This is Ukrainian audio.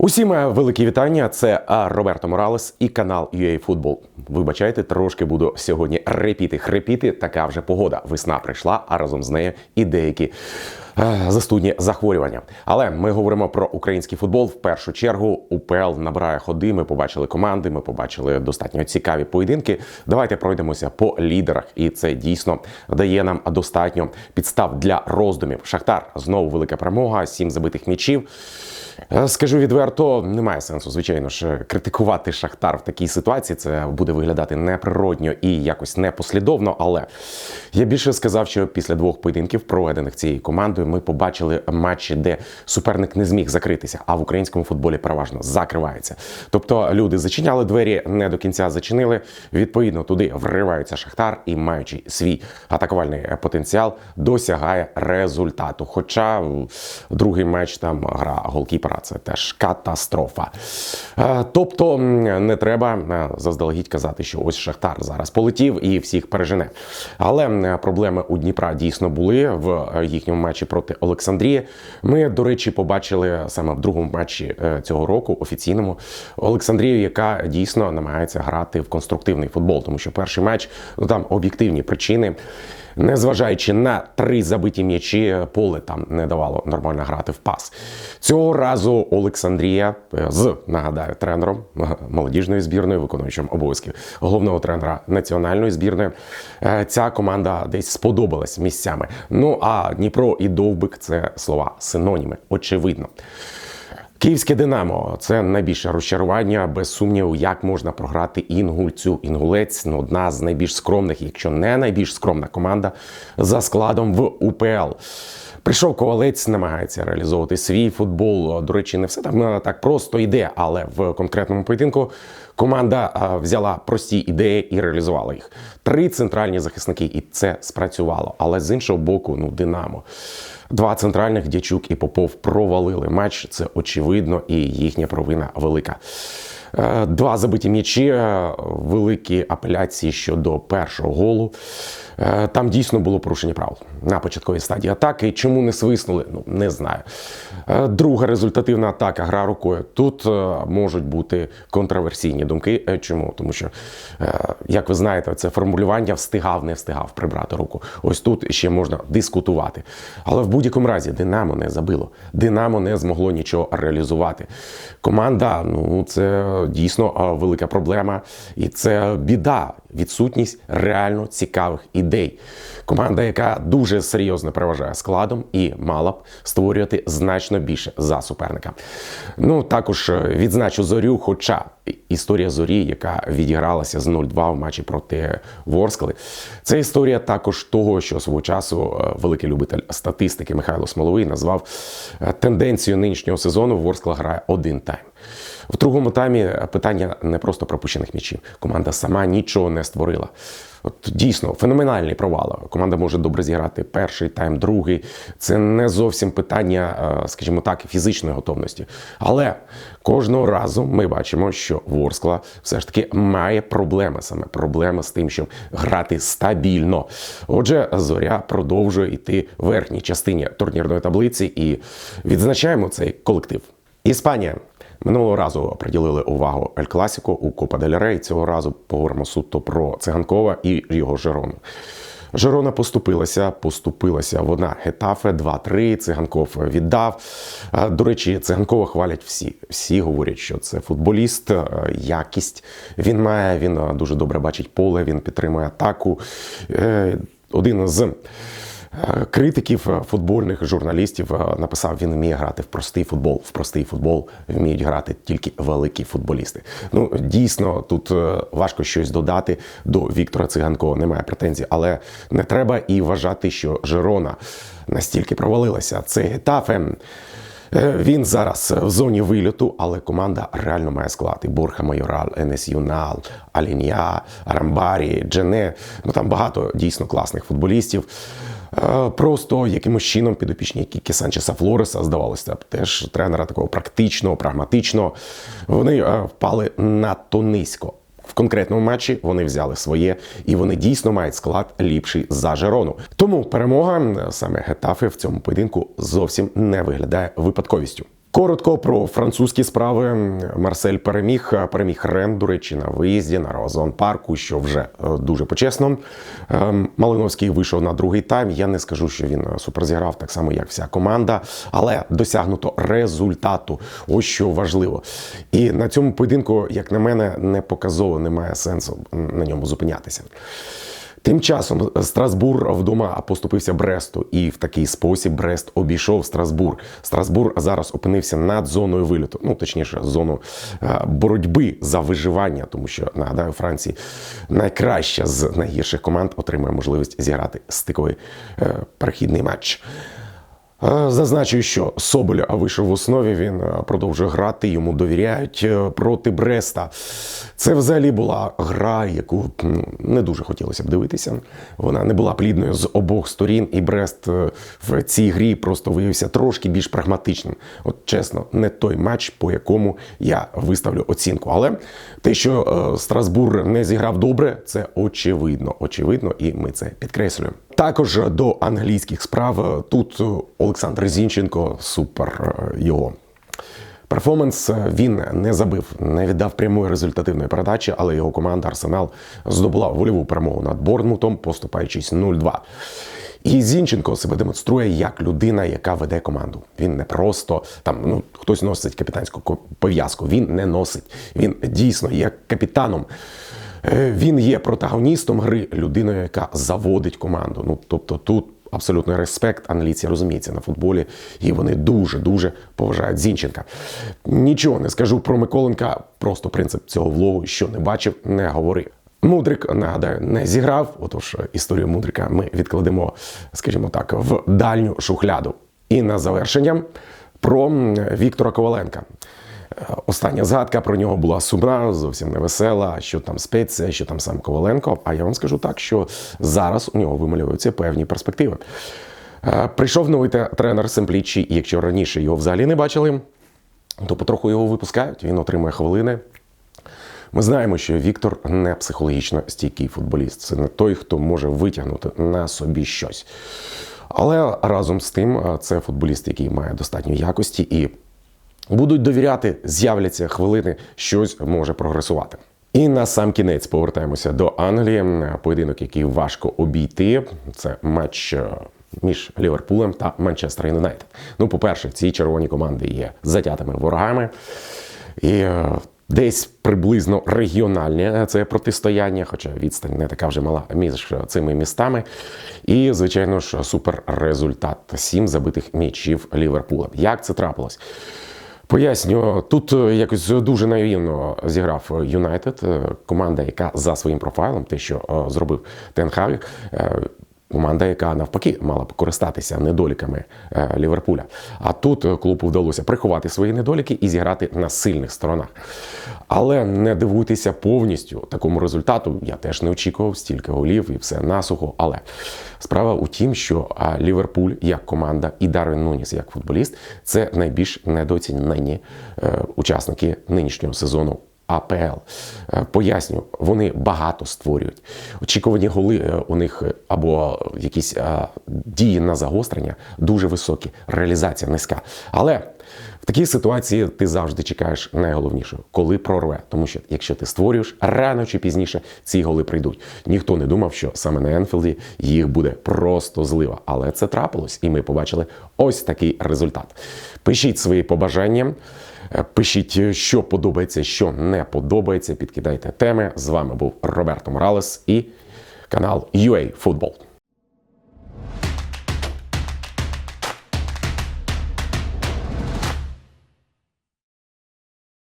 Усім великі вітання. Це Роберто Моралес і канал UA Football. Вибачайте, трошки буду сьогодні репіти, хрипіти. Така вже погода. Весна прийшла, а разом з нею і деякі застудні захворювання. Але ми говоримо про український футбол. В першу чергу УПЛ набирає ходи. Ми побачили команди, ми побачили достатньо цікаві поєдинки. Давайте пройдемося по лідерах, і це дійсно дає нам достатньо підстав для роздумів. Шахтар знову велика перемога, сім забитих м'ячів. Е, Скажу відверто, немає сенсу, звичайно ж, критикувати Шахтар в такій ситуації. Це буде виглядати неприродньо і якось непослідовно. Але я більше сказав, що після двох поєдинків, проведених цією командою, ми побачили матчі, де суперник не зміг закритися, а в українському футболі переважно закривається. Тобто люди зачиняли двері, не до кінця зачинили. Відповідно, туди вриваються Шахтар і, маючи свій атакувальний потенціал, досягає результату. Хоча другий матч там гра голкіпера це теж катастрофа. Е, Тобто не треба е, заздалегідь казати, що ось Шахтар зараз полетів і всіх пережене. Але проблеми у Дніпра дійсно були в е, їхньому матчі проти Олександрії. Ми, до речі, побачили саме в другому матчі е, цього року офіційному Олександрію, яка дійсно намагається грати в конструктивний футбол, тому що перший матч ну там об'єктивні причини. Незважаючи на три забиті м'ячі, поле там не давало нормально грати в пас. Цього разу Олександрія е, з нагадаю тренером е, молодіжної збірної, виконуючим обов'язки головного тренера національної збірної. Ця команда десь сподобалась місцями. Ну а Дніпро і Довбик це слова синоніми, очевидно. Київське Динамо це найбільше розчарування, без сумніву, як можна програти інгульцю. Інгулець ну, одна з найбільш скромних, якщо не найбільш скромна команда за складом в УПЛ. Прийшов ковалець, намагається реалізовувати свій футбол. До речі, не все там е, так просто йде, але в конкретному поєдинку команда взяла прості ідеї і реалізувала їх. Три центральні захисники, і це спрацювало. Але з іншого боку, ну Динамо. Два центральних Дячук і Попов провалили матч. Це очевидно, і їхня провина велика. Е, Два забиті м'ячі, е, великі апеляції щодо першого голу. Е, Там дійсно було порушення правил на початковій стадії атаки. Чому не свиснули? Ну не знаю. Е, Друга результативна атака, гра рукою. Тут е, можуть бути контроверсійні думки. Чому? Тому що, як ви знаєте, це формулювання встигав, не встигав прибрати руку. Ось тут ще можна дискутувати. Але в будь-якому разі Динамо не забило. Динамо не змогло нічого реалізувати. Команда, ну це дійсно велика проблема, і це біда. Відсутність реально цікавих ідей. Команда, яка дуже серйозно переважає складом і мала б створювати значно більше за суперника. Ну також е, відзначу зорю, хоча історія зорі, яка відігралася з 0-2 в матчі проти Ворскли, це історія також того, що свого часу е, великий любитель статистики Михайло Смоловий назвав е, тенденцією нинішнього сезону. Ворскла грає один тайм. В другому таймі питання не просто пропущених м'ячів. Команда сама нічого не створила. От дійсно феноменальний провал. Команда може добре зіграти перший тайм, другий. Це не зовсім питання, е, скажімо так, фізичної готовності. Але кожного разу ми бачимо, що Ворскла все ж таки має проблеми саме проблеми з тим, щоб грати стабільно. Отже, зоря продовжує йти в верхній частині турнірної таблиці і відзначаємо цей колектив. Іспанія. Минулого разу приділили увагу Ель Класіко у Копа Дель Рей. Цього разу поговоримо суто про Циганкова і його Жерону. Жерона поступилася, поступилася вона Гетафе 2-3, Циганков віддав. До речі, Циганкова хвалять всі. Всі говорять, що це футболіст, якість він має, він дуже добре бачить поле, він підтримує атаку. Е, Один з критиків е, футбольних журналістів е, написав: він вміє грати в простий футбол. В простий футбол вміють грати тільки великі футболісти. Ну дійсно, тут е, важко щось додати до Віктора Циганкова. Немає претензій, але не треба і вважати, що Жерона настільки провалилася. Це Гетафе. Е, Він зараз в зоні вильоту, але команда реально має склад. І Борха Майорал, Енес Юнал, Алінія, Рамбарі, Джене. Ну там багато дійсно класних футболістів. Е, Просто якимось чином підопічні Кікі Санчеса Флореса, здавалося б, теж тренера такого практичного, прагматичного. Вони е, впали надто низько. В конкретному матчі вони взяли своє, і вони дійсно мають склад ліпший за Жерону. Тому перемога е, саме Гетафи в цьому поєдинку зовсім не виглядає випадковістю. Коротко про французькі справи. Марсель переміг. Переміг Рен, до речі, на виїзді на Розон парку, що вже е, дуже почесно. Ем, Малиновський вийшов на другий тайм. Я не скажу, що він супер зіграв, так само, як вся команда, але досягнуто результату. Ось що важливо. І на цьому поєдинку, як на мене, не показово немає сенсу на ньому зупинятися. Тим часом Страсбур вдома поступився Бресту, і в такий спосіб Брест обійшов Страсбур. Страсбур зараз опинився над зоною виліту, ну точніше, зону е, боротьби за виживання, тому що нагадаю, Франції найкраща з найгірших команд отримує можливість зіграти стиковий е, перехідний матч. Е, Зазначую, що Соболя вийшов в основі. Він е, продовжує грати, йому довіряють е, проти Бреста. Це взагалі була гра, яку не дуже хотілося б дивитися. Вона не була плідною з обох сторін, і Брест в цій грі просто виявився трошки більш прагматичним. От чесно, не той матч, по якому я виставлю оцінку. Але те, що Страсбур не зіграв добре, це очевидно. Очевидно, і ми це підкреслюємо. Також до англійських справ тут Олександр Зінченко, супер е, його. Перформанс е, він не забив, не віддав прямої результативної передачі, але його команда Арсенал здобула вольову перемогу над Борнмутом, поступаючись 0-2. І Зінченко себе демонструє як людина, яка веде команду. Він не просто там ну хтось носить капітанську пов'язку. Він не носить. Він дійсно є капітаном. Е, Він є протагоністом гри, людиною, яка заводить команду. Ну тобто тут. Абсолютний респект, англійці розуміються на футболі, і вони дуже дуже поважають Зінченка. Нічого не скажу про Миколенка, просто принцип цього влогу, що не бачив, не говори. Мудрик, нагадаю, не зіграв. Отож, історію Мудрика ми відкладемо, скажімо так, в дальню шухляду. І на завершення про Віктора Коваленка. Остання згадка про нього була сумна, зовсім не весела, що там спеція, що там сам Коваленко. А я вам скажу так, що зараз у нього вималюються певні перспективи. Е, Прийшов новий тренер Семплічі, і якщо раніше його взагалі не бачили, то потроху його випускають. Він отримує хвилини. Ми знаємо, що Віктор не психологічно стійкий футболіст. Це не той, хто може витягнути на собі щось. Але разом з тим, е, це футболіст, який має достатньо якості і будуть довіряти, з'являться хвилини, щось може прогресувати. І на сам кінець повертаємося до Англії. Поєдинок, який важко обійти. Це матч е, між Ліверпулем та Манчестер Юнайтед. Ну, по-перше, ці червоні команди є затятими ворогами. І е, десь приблизно регіональне це протистояння, хоча відстань не така вже мала між цими містами. І, звичайно ж, супер результат: сім забитих м'ячів Ліверпула. Як це трапилось? Поясню, тут е, якось дуже наївно зіграв Юнайтед, е, команда, яка за своїм профайлом, те, що е, зробив Тенхаг, команда, яка навпаки мала б користатися недоліками е, Ліверпуля. А тут е, клубу вдалося приховати свої недоліки і зіграти на сильних сторонах. Але не дивуйтеся повністю такому результату. Я теж не очікував стільки голів і все насухо. Але справа у тім, що Ліверпуль як команда і Дарвін Нуніс як футболіст це найбільш недооцінені е, учасники нинішнього сезону. АПЛ. Е, Поясню, вони багато створюють. Очікувані голи е, у них е, або якісь дії на загострення дуже високі, реалізація низька. Але в такій ситуації ти завжди чекаєш найголовнішого, коли прорве. Тому що якщо ти створюєш, рано чи пізніше ці голи прийдуть. Ніхто не думав, що саме на Енфілді їх буде просто злива. Але це трапилось, і ми побачили ось такий результат. Пишіть свої побажання. Е, Пишіть, що подобається, що не подобається. Підкидайте теми. З вами був Роберто Моралес і канал UA Football.